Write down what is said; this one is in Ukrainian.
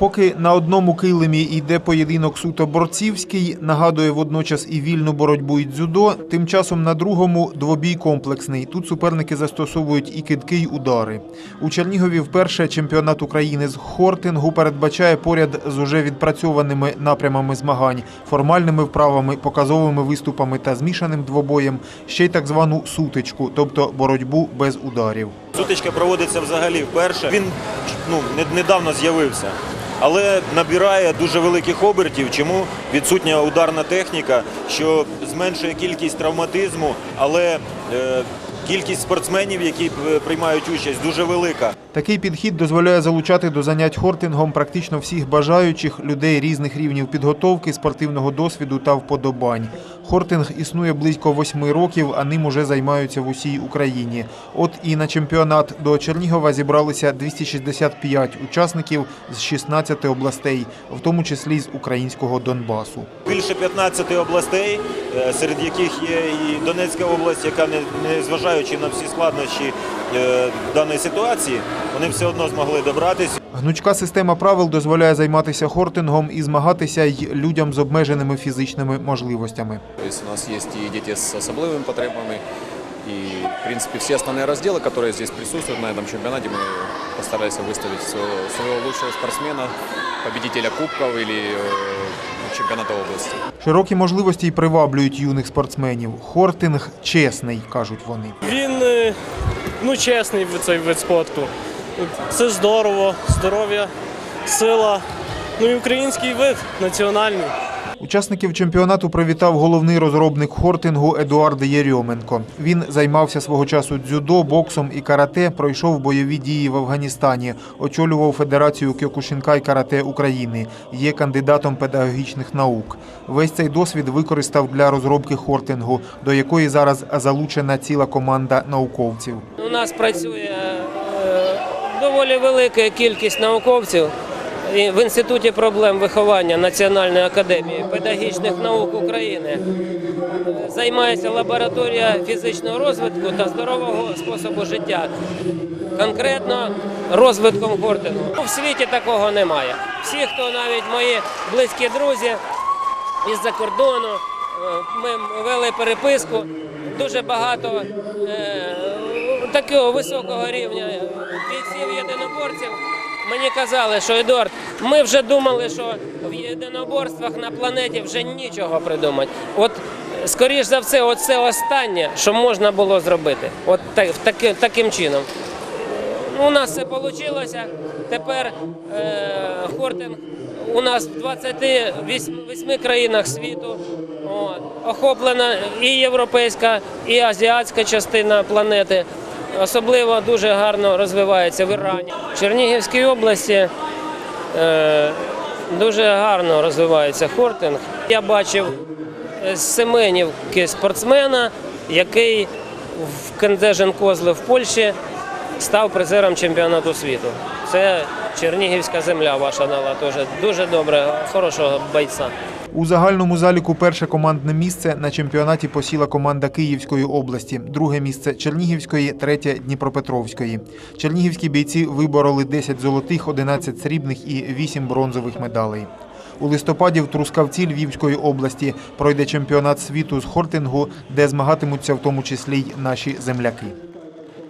Поки на одному килимі йде поєдинок суто борцівський, нагадує водночас і вільну боротьбу і дзюдо, тим часом на другому двобій комплексний. Тут суперники застосовують і кидки, й удари. У Чернігові вперше чемпіонат України з хортингу передбачає поряд з уже відпрацьованими напрямами змагань, формальними вправами, показовими виступами та змішаним двобоєм, ще й так звану сутичку, тобто боротьбу без ударів. Сутичка проводиться взагалі вперше. Він ну, недавно з'явився, але набирає дуже великих обертів. Чому відсутня ударна техніка, що зменшує кількість травматизму, але кількість спортсменів, які е, приймають участь, дуже велика. Такий підхід дозволяє залучати до занять хортингом практично всіх бажаючих людей різних рівнів підготовки, спортивного досвіду та вподобань. Хортинг існує близько восьми років, а ним уже займаються в усій Україні. От і на чемпіонат до Чернігова зібралися 265 учасників з 16 областей, в тому числі з українського Донбасу. Більше 15 областей, е, серед яких є і Донецька область, яка не, не зважаючи на всі складнощі е, даної ситуації, вони все одно змогли добратися. Гнучка система правил дозволяє займатися хортингом і змагатися й людям з обмеженими фізичними можливостями. То есть у нас есть и дети с особливими потребами, и, в принципе, все основные разделы, которые здесь присутствуют на этом чемпионате, мы постарались выставить своего, своего лучшего спортсмена, победителя кубков или э, чемпионата области. Широкі можливості й приваблюють юних спортсменів. Хортинг чесний, кажуть вони. Він е, ну, чесний в цей вид спорту. Це здорово, здоров'я, сила. Ну і український вид національний. Учасників чемпіонату привітав головний розробник хортингу Едуард Єрьоменко. Він займався свого часу дзюдо, боксом і карате, пройшов бойові дії в Афганістані, очолював Федерацію Кьокушинкай карате України, є кандидатом педагогічних наук. Весь цей досвід використав для розробки хортингу, до якої зараз залучена ціла команда науковців. У нас працює е, доволі велика кількість науковців в інституті проблем виховання Національної академії педагогічних наук України. Займається лабораторія фізичного розвитку та здорового способу життя. Конкретно розвитком хортингу. У світі такого немає. Всі, хто навіть мої близькі друзі із-за кордону. Е, Ми вели переписку. Дуже багато е, такого високого рівня бійців єдиноборців. Мені казали, що Едуард, ми вже думали, що в єдиноборствах на планеті вже нічого придумати. От скоріш за все, оце останнє, що можна було зробити. От так, таки- таким чином. Ну, У нас це вийшло. Тепер е, хортинг у нас в 28 країнах світу. От. Охоплена і європейська, і азіатська частина планети. Особливо дуже гарно розвивається в Ірані. В Чернігівській області е, дуже гарно розвивається хортинг. Я бачив е, з Семенівки спортсмена, який в Кендежен Козли в Польщі став призером чемпіонату світу. Це Чернігівська земля ваша дала теж дуже добре, хорошого бойця. У загальному заліку перше командне місце на чемпіонаті посіла команда Київської області, друге місце Чернігівської, третє Дніпропетровської. Чернігівські бійці вибороли 10 золотих, 11 срібних і 8 бронзових медалей. У листопаді в Трускавці Львівської області пройде чемпіонат світу з хортингу, де змагатимуться в тому числі й наші земляки.